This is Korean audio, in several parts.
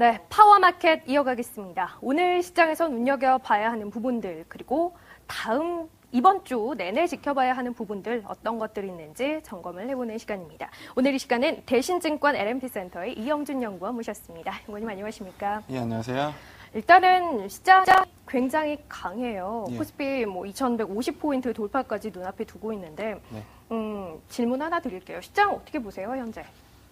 네, 파워마켓 이어가겠습니다. 오늘 시장에서 눈여겨봐야 하는 부분들, 그리고 다음 이번 주 내내 지켜봐야 하는 부분들 어떤 것들이 있는지 점검을 해보는 시간입니다. 오늘 이 시간은 대신증권 LMP센터의 이영준 연구원 모셨습니다. 연구원님 안녕하십니까? 예, 안녕하세요. 일단은 시장 굉장히 강해요. 예. 코스피 뭐 2,150포인트 돌파까지 눈앞에 두고 있는데 네. 음, 질문 하나 드릴게요. 시장 어떻게 보세요, 현재?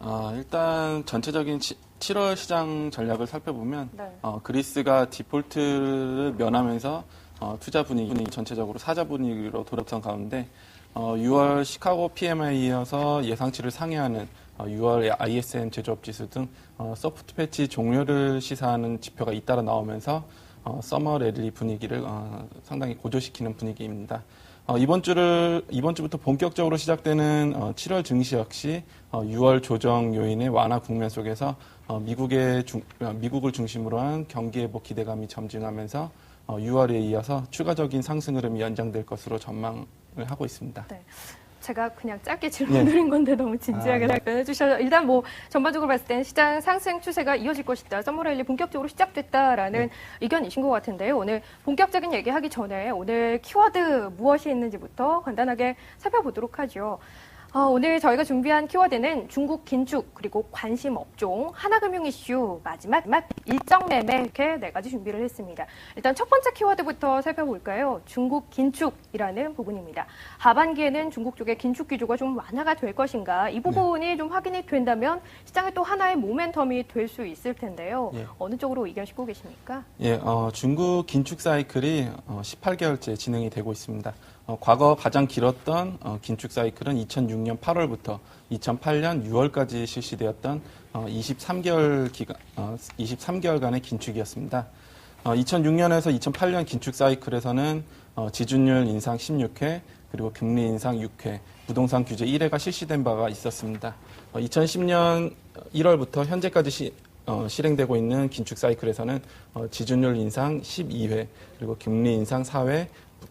어, 일단 전체적인 치- 7월 시장 전략을 살펴보면 네. 어, 그리스가 디폴트를 면하면서 어, 투자 분위기 전체적으로 사자 분위기로 돌아선 가운데 어, 6월 시카고 PMI에 이어서 예상치를 상회하는 어, 6월 ISM 제조업 지수 등 어, 소프트 패치 종료를 시사하는 지표가 잇따라 나오면서 어, 서머 랠리 분위기를 어, 상당히 고조시키는 분위기입니다. 어, 이번 주를 이번 주부터 본격적으로 시작되는 어, 7월 증시 역시 어, 6월 조정 요인의 완화 국면 속에서 어, 미국의 중- 어, 미국을 중심으로 한 경기 회복 기대감이 점증하면서 어, 6월에 이어서 추가적인 상승 흐름이 연장될 것으로 전망을 하고 있습니다. 네. 제가 그냥 짧게 질문 드린 건데 너무 진지하게 아, 네. 답변해 주셔서 일단 뭐 전반적으로 봤을 때는 시장 상승 추세가 이어질 것이다. 서머레일리 본격적으로 시작됐다라는 네. 의견이신 것 같은데요. 오늘 본격적인 얘기하기 전에 오늘 키워드 무엇이 있는지부터 간단하게 살펴보도록 하죠. 어, 오늘 저희가 준비한 키워드는 중국 긴축 그리고 관심 업종 하나금융 이슈 마지막 마지막 일정 매매 이렇게 네 가지 준비를 했습니다. 일단 첫 번째 키워드부터 살펴볼까요? 중국 긴축이라는 부분입니다. 하반기에는 중국 쪽의 긴축 기조가 좀 완화가 될 것인가 이 부분이 좀 확인이 된다면 시장에 또 하나의 모멘텀이 될 수 있을 텐데요. 예. 어느 쪽으로 의견 싣고 계십니까? 예, 어, 중국 긴축 사이클이 어, 18개월째 진행이 되고 있습니다. 어, 과거 가장 길었던 어, 긴축 사이클은 2006년 8월부터 2008년 6월까지 실시되었던 어, 23개월 기간, 어, 23개월간의 긴축이었습니다. 어, 2006년에서 2008년 긴축 사이클에서는 어, 지준율 인상 16회, 그리고 금리 인상 6회, 부동산 규제 1회가 실시된 바가 있었습니다. 어, 2010년 1월부터 현재까지 시, 어, 실행되고 있는 긴축 사이클에서는 어, 지준율 인상 12회, 그리고 금리 인상 4회,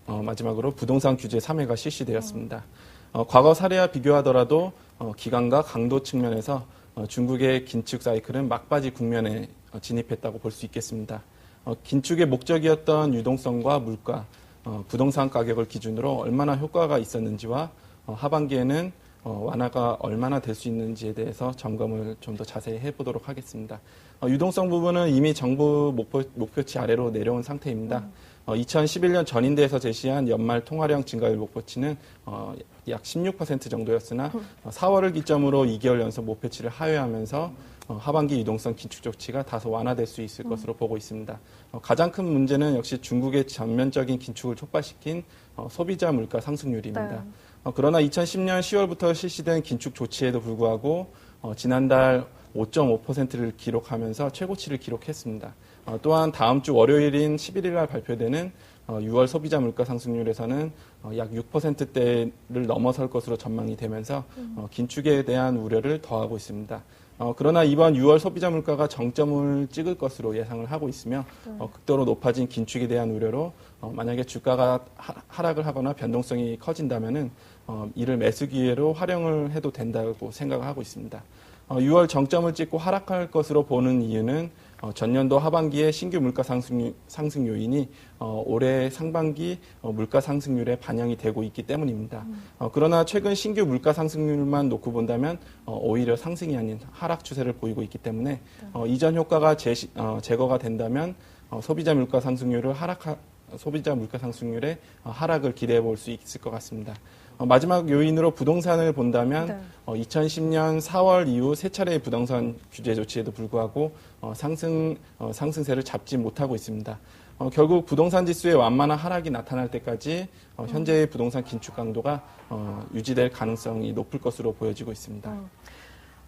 어, 마지막으로 부동산 규제 3회가 실시되었습니다. 어, 과거 사례와 비교하더라도 어, 기간과 강도 측면에서 어, 중국의 긴축 사이클은 막바지 국면에 어, 진입했다고 볼 수 있겠습니다. 어, 긴축의 목적이었던 유동성과 물가, 어, 부동산 가격을 기준으로 얼마나 효과가 있었는지와 어, 하반기에는 어, 완화가 얼마나 될 수 있는지에 대해서 점검을 좀 더 자세히 해보도록 하겠습니다. 어, 유동성 부분은 이미 정부 목표, 목표치 아래로 내려온 상태입니다. 어, 2011년 전인대에서 제시한 연말 통화량 증가율 목표치는 어, 약 16% 정도였으나 어, 4월을 기점으로 2개월 연속 목표치를 하회하면서 어, 하반기 유동성 긴축 조치가 다소 완화될 수 있을 것으로 보고 있습니다. 어, 가장 큰 문제는 역시 중국의 전면적인 긴축을 촉발시킨 어, 소비자 물가 상승률입니다. 네. 어, 그러나 2010년 10월부터 실시된 긴축 조치에도 불구하고 어, 지난달 5.5%를 기록하면서 최고치를 기록했습니다. 어, 또한 다음 주 월요일인 11일 날 발표되는 어, 6월 소비자 물가 상승률에서는 어, 약 6%대를 넘어설 것으로 전망이 되면서 어, 긴축에 대한 우려를 더하고 있습니다. 어, 그러나 이번 6월 소비자 물가가 정점을 찍을 것으로 예상을 하고 있으며 어, 극도로 높아진 긴축에 대한 우려로 어, 만약에 주가가 하, 하락을 하거나 변동성이 커진다면은 어, 이를 매수 기회로 활용을 해도 된다고 생각을 하고 있습니다. 어, 6월 정점을 찍고 하락할 것으로 보는 이유는 어, 전년도 하반기에 신규 물가 상승, 상승 요인이 어, 올해 상반기 어, 물가 상승률에 반영이 되고 있기 때문입니다. 어, 그러나 최근 신규 물가 상승률만 놓고 본다면 어, 오히려 상승이 아닌 하락 추세를 보이고 있기 때문에 어, 이전 효과가 제시, 어, 제거가 된다면 어, 소비자 물가 상승률을 하락하, 소비자 물가 상승률의 어, 하락을 기대해 볼 수 있을 것 같습니다. 어, 마지막 요인으로 부동산을 본다면 네. 어, 2010년 4월 이후 세 차례의 부동산 규제 조치에도 불구하고 어, 상승 어, 상승세를 잡지 못하고 있습니다. 어, 결국 부동산 지수의 완만한 하락이 나타날 때까지 어, 현재의 부동산 긴축 강도가 어, 유지될 가능성이 높을 것으로 보여지고 있습니다.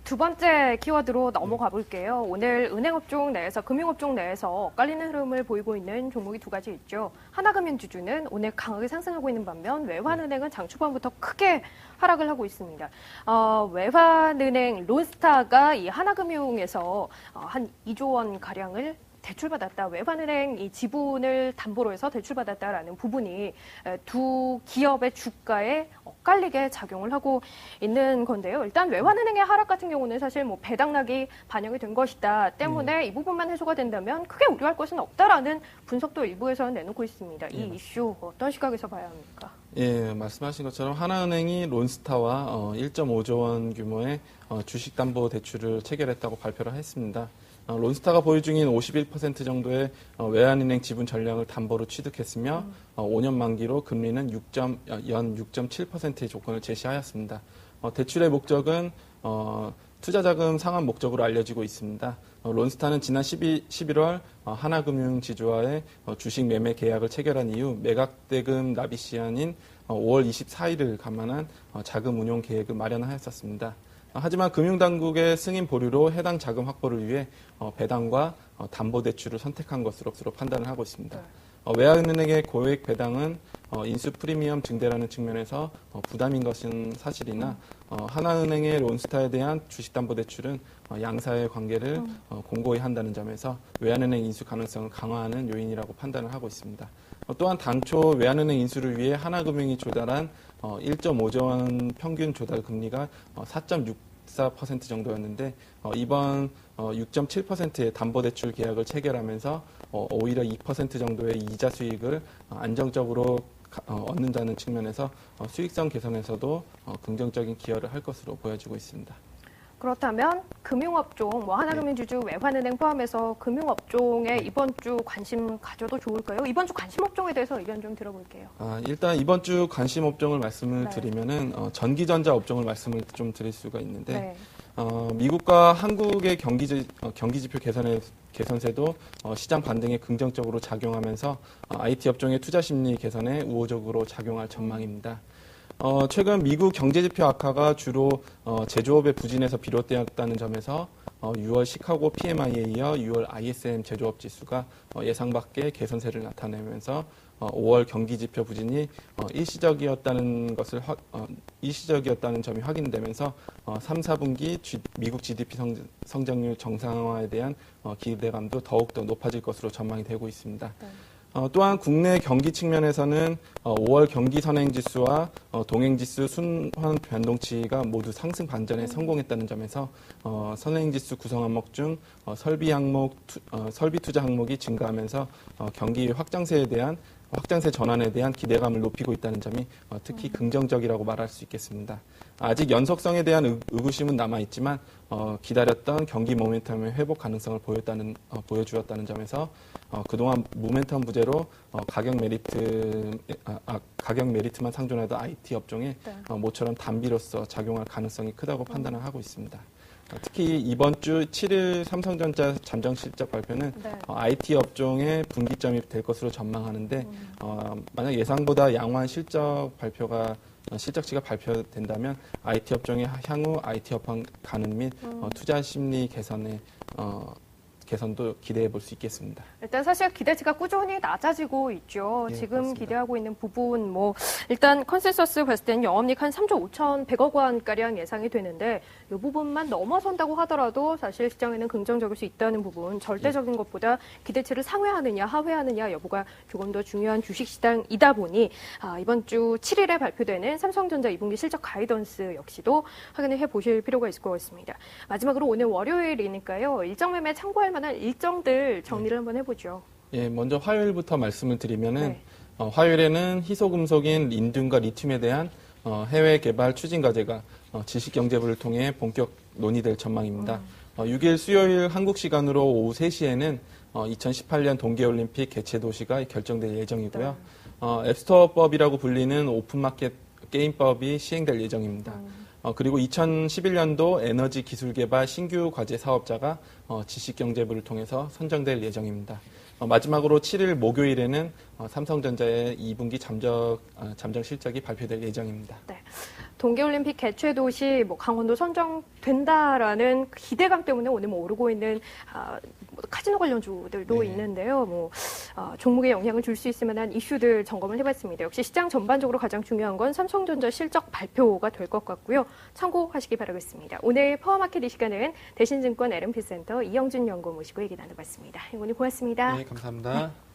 두 번째 키워드로 넘어가 볼게요. 오늘 은행업종 내에서 금융업종 내에서 엇갈리는 흐름을 보이고 있는 종목이 두 가지 있죠. 하나금융주주는 오늘 강하게 상승하고 있는 반면 외환은행은 장 초반부터 크게 하락을 하고 있습니다. 어, 외환은행 론스타가 이 하나금융에서 어, 한 2조 원 가량을 대출받았다, 외환은행 이 지분을 담보로 해서 대출받았다라는 부분이 에, 두 기업의 주가에 엇갈리게 작용을 하고 있는 건데요. 일단 외환은행의 하락 같은 경우는 사실 뭐 배당락이 반영이 된 것이다 때문에 이 부분만 해소가 된다면 크게 우려할 것은 없다라는 분석도 일부에서는 내놓고 있습니다. 이 예. 이슈 어떤 시각에서 봐야 합니까? 예, 말씀하신 것처럼 하나은행이 론스타와 어, 1.5조 원 규모의 어, 주식담보 대출을 체결했다고 발표를 했습니다. 어, 론스타가 보유 중인 51% 정도의 어, 외환은행 지분 전량을 담보로 취득했으며 어, 5년 만기로 금리는 6. 연 6.7%의 조건을 제시하였습니다. 어, 대출의 목적은 어, 투자자금 상환 목적으로 알려지고 있습니다. 어, 론스타는 지난 12, 11월 어, 하나금융지주와의 어, 주식 매매 계약을 체결한 이후 매각대금 납입 시한인 어, 5월 24일을 감안한 어, 자금 운용 계획을 마련하였었습니다. 어, 하지만 금융당국의 승인 보류로 해당 자금 확보를 위해 어, 배당과 어, 담보대출을 선택한 것으로 판단을 하고 있습니다. 네. 어, 외환은행의 고액 배당은 어, 인수 프리미엄 증대라는 측면에서 어, 부담인 것은 사실이나 어, 하나은행의 론스타에 대한 주식담보대출은 어, 양사의 관계를 어, 공고히 한다는 점에서 외환은행 인수 가능성을 강화하는 요인이라고 판단을 하고 있습니다. 어, 또한 당초 외환은행 인수를 위해 하나금융이 조달한 어, 1.5조 원 평균 조달 금리가 어, 4.64% 정도였는데 어, 이번 어, 6.7%의 담보대출 계약을 체결하면서 어, 오히려 2% 정도의 이자 수익을 어, 안정적으로 가- 어, 얻는다는 측면에서 어, 수익성 개선에서도 어, 긍정적인 기여를 할 것으로 보여지고 있습니다. 그렇다면 금융업종, 뭐 하나금융주주, 외환은행 포함해서 금융업종에 이번 주 관심 가져도 좋을까요? 이번 주 관심 업종에 대해서 의견 좀 들어볼게요. 아, 일단 이번 주 관심 업종을 말씀을 네. 드리면은 어, 전기전자 업종을 말씀을 좀 드릴 수가 있는데 네. 어, 미국과 한국의 경기 어, 경기지표 개선에 개선세도 어, 시장 반등에 긍정적으로 작용하면서 어, IT 업종의 투자 심리 개선에 우호적으로 작용할 전망입니다. 어, 최근 미국 경제지표 악화가 주로 어, 제조업의 부진에서 비롯되었다는 점에서 어, 6월 시카고 PMI에 이어 6월 ISM 제조업 지수가 어, 예상 밖의 개선세를 나타내면서 어, 5월 경기지표 부진이 어, 일시적이었다는 것을 확- 어, 일시적이었다는 점이 확인되면서 어, 3, 4분기 G- 미국 GDP 성, 성장률 정상화에 대한 어, 기대감도 더욱더 높아질 것으로 전망이 되고 있습니다. 네. 어, 또한 국내 경기 측면에서는 어, 5월 경기 선행 지수와 어, 동행 지수 순환 변동치가 모두 상승 반전에 성공했다는 점에서 어, 선행 지수 구성 항목 중 어, 설비 항목, 투, 어, 설비 투자 항목이 증가하면서 어, 경기 확장세에 대한 확장세 전환에 대한 기대감을 높이고 있다는 점이 어, 특히 긍정적이라고 말할 수 있겠습니다. 아직 연속성에 대한 의- 의구심은 남아 있지만 어, 기다렸던 경기 모멘텀의 회복 가능성을 보였다는 어, 보여주었다는 점에서 어, 그동안 모멘텀 부재로 어, 가격 메리트 아, 아, 가격 메리트만 상존하던 IT 업종에 네. 어, 모처럼 단비로서 작용할 가능성이 크다고 판단을 하고 있습니다. 어, 특히 이번 주 7일 삼성전자 잠정 실적 발표는 네. 어, IT 업종의 분기점이 될 것으로 전망하는데 음. 어, 만약 예상보다 양호한 실적 발표가 어, 실적치가 발표된다면 IT 업종의 향후 IT 업황 가능 및 어, 투자 심리 개선에 어, 개선도 기대해 볼 수 있겠습니다. 일단 사실 기대치가 꾸준히 낮아지고 있죠. 예, 지금 그렇습니다. 기대하고 있는 부분 뭐 일단 컨센서스 봤을 때는 영업이익 한 3조 5천100억 원 가량 예상이 되는데 이 부분만 넘어선다고 하더라도 사실 시장에는 긍정적일 수 있다는 부분 절대적인 것보다 기대치를 상회하느냐 하회하느냐 여부가 조금 더 중요한 주식 시장이다 보니 아, 이번 주 7일에 발표되는 삼성전자 2분기 실적 가이던스 역시도 확인을 해 보실 필요가 있을 것 같습니다. 마지막으로 오늘 월요일이니까요. 일정 매매 참고할 만한 일정들 정리를 한번 해보죠. 예, 먼저 화요일부터 말씀을 드리면은 네. 어, 화요일에는 희소금속인 린듐과 리튬에 대한 어, 해외 개발 추진 과제가 어, 지식경제부를 통해 본격 논의될 전망입니다. 어, 6일 수요일 한국 시간으로 오후 3시에는 어, 2018년 동계올림픽 개최 도시가 결정될 예정이고요. 어, 앱스토어법이라고 불리는 오픈마켓 게임법이 시행될 예정입니다. 어, 그리고 2011년도 에너지 기술 개발 신규 과제 사업자가 어, 지식경제부를 통해서 선정될 예정입니다. 어, 마지막으로 7일 목요일에는 어, 삼성전자의 2분기 잠적, 어, 잠정 실적이 발표될 예정입니다. 동계올림픽 개최 도시 뭐 강원도 선정된다라는 그 기대감 때문에 오늘 뭐 오르고 있는 아, 뭐 카지노 관련주들도 네. 있는데요. 뭐 아, 종목에 영향을 줄 수 있을 만한 이슈들 점검을 해봤습니다. 역시 시장 전반적으로 가장 중요한 건 삼성전자 실적 발표가 될 것 같고요. 참고하시기 바라겠습니다. 오늘 파워마켓 이 시간은 대신증권 LMP 센터 이영준 연구 모시고 얘기 나눠봤습니다. 오늘 고맙습니다. 네, 감사합니다.